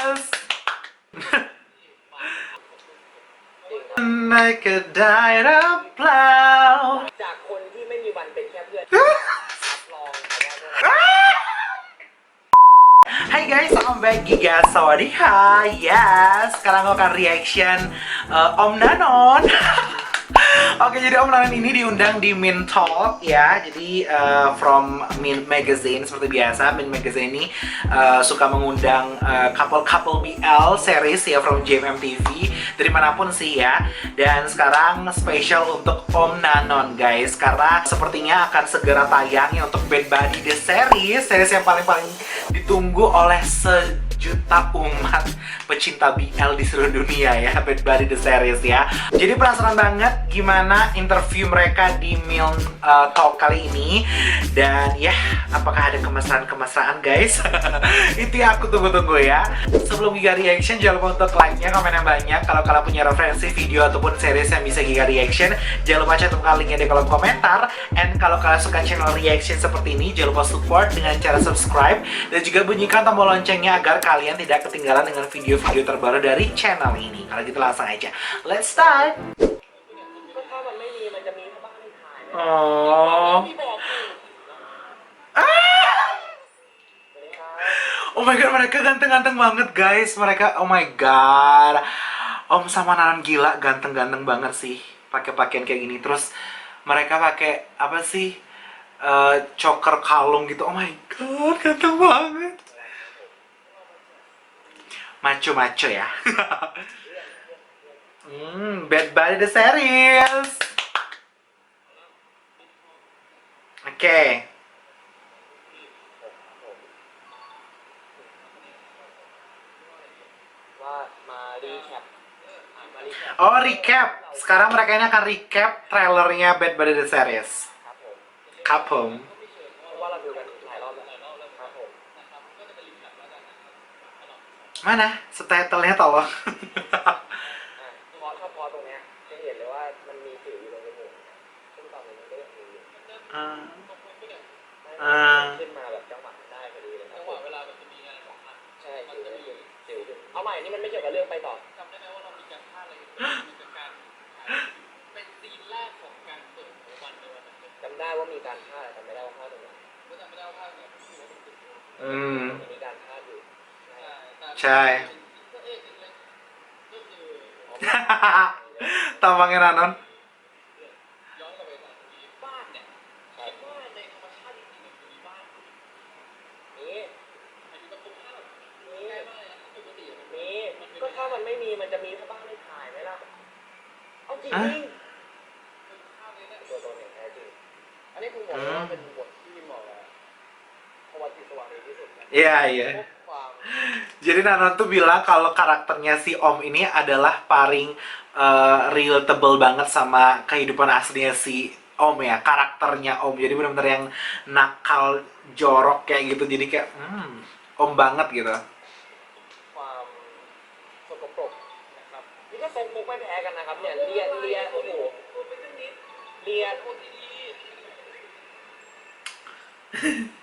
serious ไม่ก็ได้หรือเปล่า จากคนที่ไม่มีวันเป็นแค่เพื่อนรับรองว่า Hai guys, I'm back Giga Sawadika Yes, sekarang aku akan reaction uh, Om Nanon Oke, jadi Om Nanon ini diundang di Min Talk ya. Jadi uh, from Min Magazine seperti biasa Min Magazine ini uh, suka mengundang uh, couple-couple BL series ya from JMM TV Dari mana pun sih ya. Dan sekarang spesial untuk Om Nanon guys Karena sepertinya akan segera tayang ya untuk Bad Buddy The Series Series yang paling-paling ditunggu oleh sejuta umat pecinta BL di seluruh dunia ya Bad Buddy The Series ya. Jadi penasaran banget gimana interview mereka di Miln uh, Talk kali ini. Dan ya, apakah ada kemesraan-kemesraan guys? Itu yang aku tunggu-tunggu ya. Sebelum Giga Reaction, jangan lupa untuk like-nya, komen yang banyak. Kalau kalian punya referensi video ataupun series yang bisa Giga Reaction Jangan lupa cantumkan linknya di kolom komentar. And kalau kalian suka channel reaction seperti ini Jangan lupa support dengan cara subscribe. Dan juga bunyikan tombol loncengnya agar kalian kalian tidak ketinggalan dengan video-video terbaru dari channel ini. Kalau gitu langsung aja. Let's start! Oh. Ah! Oh my god, mereka ganteng-ganteng banget guys. Mereka, oh my god. Om sama Nanan gila, ganteng-ganteng banget sih. Pakai pakaian kayak gini. Terus mereka pakai apa sih? Uh, choker kalung gitu. Oh my god, ganteng banget maco-maco ya. hmm, Bad Body the series. Oke. Okay. Oh, recap. Sekarang mereka ini akan recap trailernya Bad Body the series. Kapom. Mana? Subtitlenya tolong. อะพอถ้าพอตรงเนี้ยจะเห็นเลยว่ามันมีสิวอยู่ตรงจมูกซึ่งตอนนี้มันก็ยังมีอยู่ Ah, อ่าอ่า ขึ้นมาแบบจังหวะมันได้พอดีเลยครับจังหวะเวลามันจะมีอะไรสองอันใช่มันจะมีสิวขึ้นเอาใหม่นี่มันไม่เกี่ยวกับเรื่องไปต่อจำได้ไหมว่าเรามีการพลาดอะไรกันมีเป็นการเป็นซีนแรกของการเปิดของวันในวันนั้นเลยจำได้ว่ามีการพลาดแต่จำไม่ได้ว่าพลาดตรงไหน ก็จำไม่ได้ว่าพลาดเนี่ยคือว่ามัน ใช่ ตามวังเงิะนนท์ก็ถ้ามันไม่มีมันจะมีถ้าบ้านไม่ถ่ายไหมล่ะ เอาจริงตันอันนี้คุณบอกว่าเป็นบทที่เหมาะกับพวัติสว่างดีที่สุด yeah Jadi Nanon tuh bilang kalau karakternya si Om ini adalah paling eh, relatable banget sama kehidupan aslinya si Om ya, karakternya Om. Jadi benar-benar yang nakal, jorok kayak gitu. Jadi kayak hmm, Om banget gitu. ความสกปรกนะครับนี่ก็ทรงมุกไม่แพ้กันนะครับเนี่ยเลียเลียโอ้โห เป็นเรื่องนี้ เลีย โ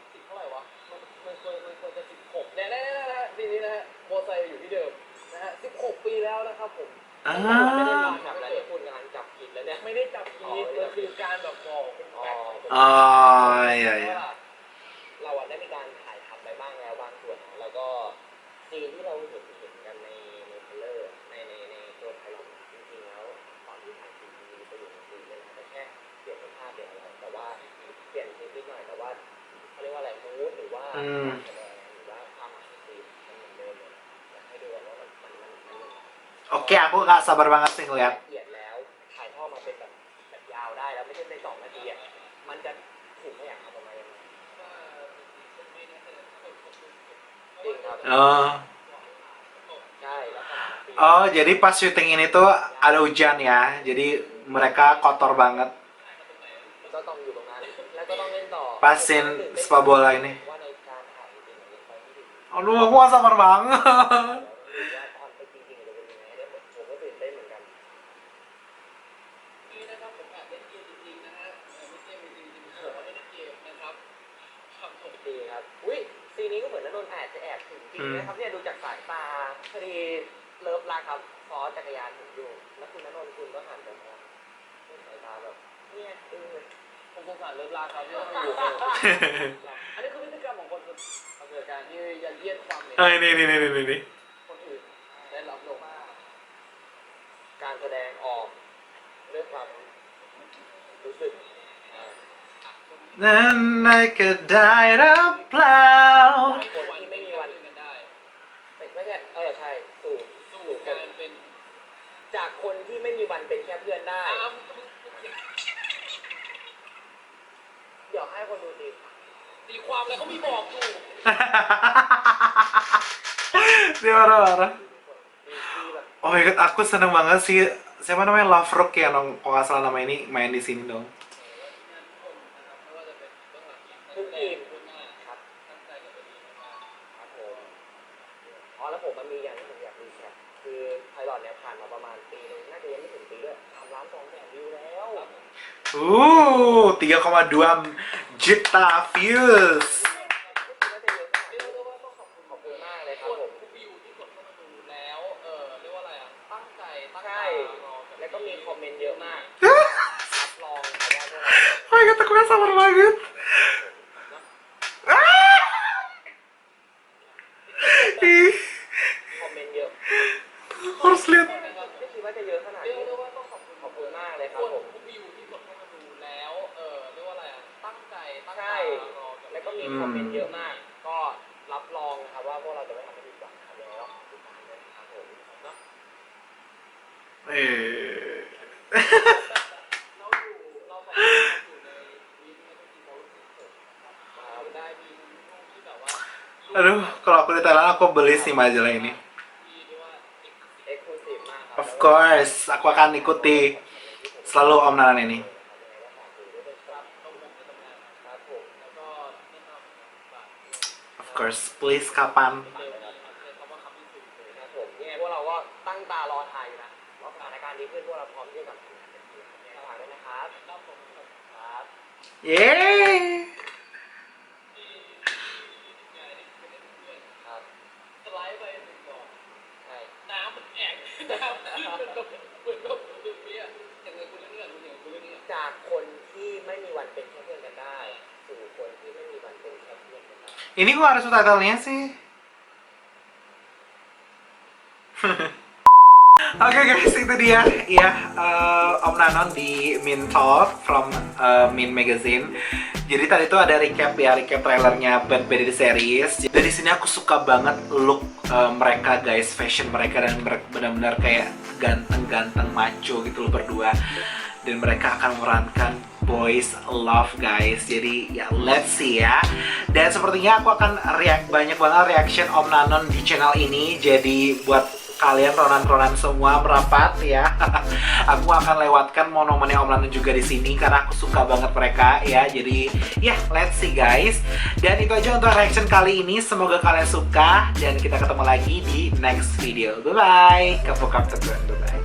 อ่าไม่ได้มาจับอะไรที่คุณกำลังจับผิดแล้วเนี่ย ไม่ได้จับผิดมันคือการแบบบอกเป็นแฟกต์ Oh, iya iya. ว่าเราอะได้มีการถ่ายทำไปบ้างแล้วบางส่วนนะแล้วก็ซีนที่เราเห็นเห็นกันในในเทรลเลอร์ในในในตัวไพลอตจริงๆแล้วตอนที่ถ่ายซีนมีประโยชน์ซีนเลยนะแต่แค่เปลี่ยนเป็นภาพเปลี่ยนอะไรแต่ว่าเปลี่ยนซีนนิดหน่อยแต่ว่าเขาเรียกว่าอะไรมูดหรือว่าอืมการแสดงหรือว่า Oke, aku gak sabar banget sih ngeliat. ละเอียดแล้วถ่ายทอดมาเป็นแบบแบบยาวได้แล้วไม่ใช่ในสองนาทีอ่ะมันจะถูกไม่อยากทำออกมายังไง ว่าจริงๆไม่แน่ใจถ้าเป็นคนดู จริงครับ Oh, เพ Oh, jadi pas syuting ini tuh ada hujan ya. Jadi mereka kotor banget. ก็ต้องอยู่ตรงนั้น แล้วก็ต้องเล่นต่อ Pas scene sepak bola ini. ว่าในการถ่ายจริงๆยังไปไม่ถึง Aduh, aku gak sabar banget. อบถึงจริงนะครับเนี่ยดูจากสายตาพอดีเลิฟรักครับซ้อนจักรยานผมอยู่แล้วคุณนนนท์คุณก็หันไปมองด้วยสายตาแบบเนี่ยเออผมสงสารเลิฟลาครับที่ต้องอยู่กับผมอันนี้คือพฤติกรรมของคนทำการที่ยัดเยียดความเหน็ด Ah, ini, ini, ini, ini, ini. คนอื่นได้รับลงมาการแสดงออกเรื่องความรู้สึกอ่า Dan naik ke daerah plau. คนที่ไม่มีวัน กันได้ ไม่ใช่เออใช่สู่ สู้ สู่ค กาน รเป็น จากคนที่ไม่มีวันเป็นแค่เพื่อนได้อ้าวเดี๋ยวให้คนดูดีตีความแล้วเขามีบอกอยู่ Dia marah-marah. ดีดีแบบ Oh my god, aku seneng banget sih. Siapa namanya Love Rock ya, nong, kalau nggak salah nama ini main di sini dong. Uh, 3,2 juta views. ในตำนาน ครับผม แล้วก็แนะนำฝาก Of course, please kapan? เร็วนี้ครับใช้คำว่าคำที่สุดเลย ครับผมยังไงพวกเราก็ตั้งตารอถ่ายอยู่นะ ว่าสถานการณ์ดีขึ้นพวกเราพร้อมที่จะกลับมาทำงานเต็มที่ครับยังไงก็ฝากด้วยนะครับครับผมครับครับ Yeay. ที่งานนี้เป็นเพื่อนครับสไลด์ไปถึงก่อนใช่น้ำมันแอกน้ำขึ้นเป็นแบบเหมือนแบบดึงเนี้ยอย่างเงี้ยคุณเรื่องนี้คุณอย่างคุณเรื่องนี้จากคนที่ไม่มีวันเป็นแค่เพื่อนกันได้ สู่คนที่ไม่มีวันเป็นแค่เพื่อนกันได้ Ini kok harus subtitlenya sih? Itu dia ya eh, Om Nanon di Min Talk from eh, Min Magazine. Jadi tadi tuh ada recap ya, recap trailernya Bad The Series. Dari sini aku suka banget look eh, mereka guys, fashion mereka dan benar-benar kayak ganteng-ganteng macho gitu loh berdua. Dan mereka akan memerankan Boys Love guys. Jadi ya let's see ya. Dan sepertinya aku akan react banyak banget reaction Om Nanon di channel ini. Jadi buat kalian Ronan-Ronan semua merapat ya. aku akan lewatkan monomennya Om Nanon juga di sini karena aku suka banget mereka ya. Jadi ya let's see guys. Dan itu aja untuk reaction kali ini. Semoga kalian suka dan kita ketemu lagi di next video. Bye bye. Kapok kapok bye bye.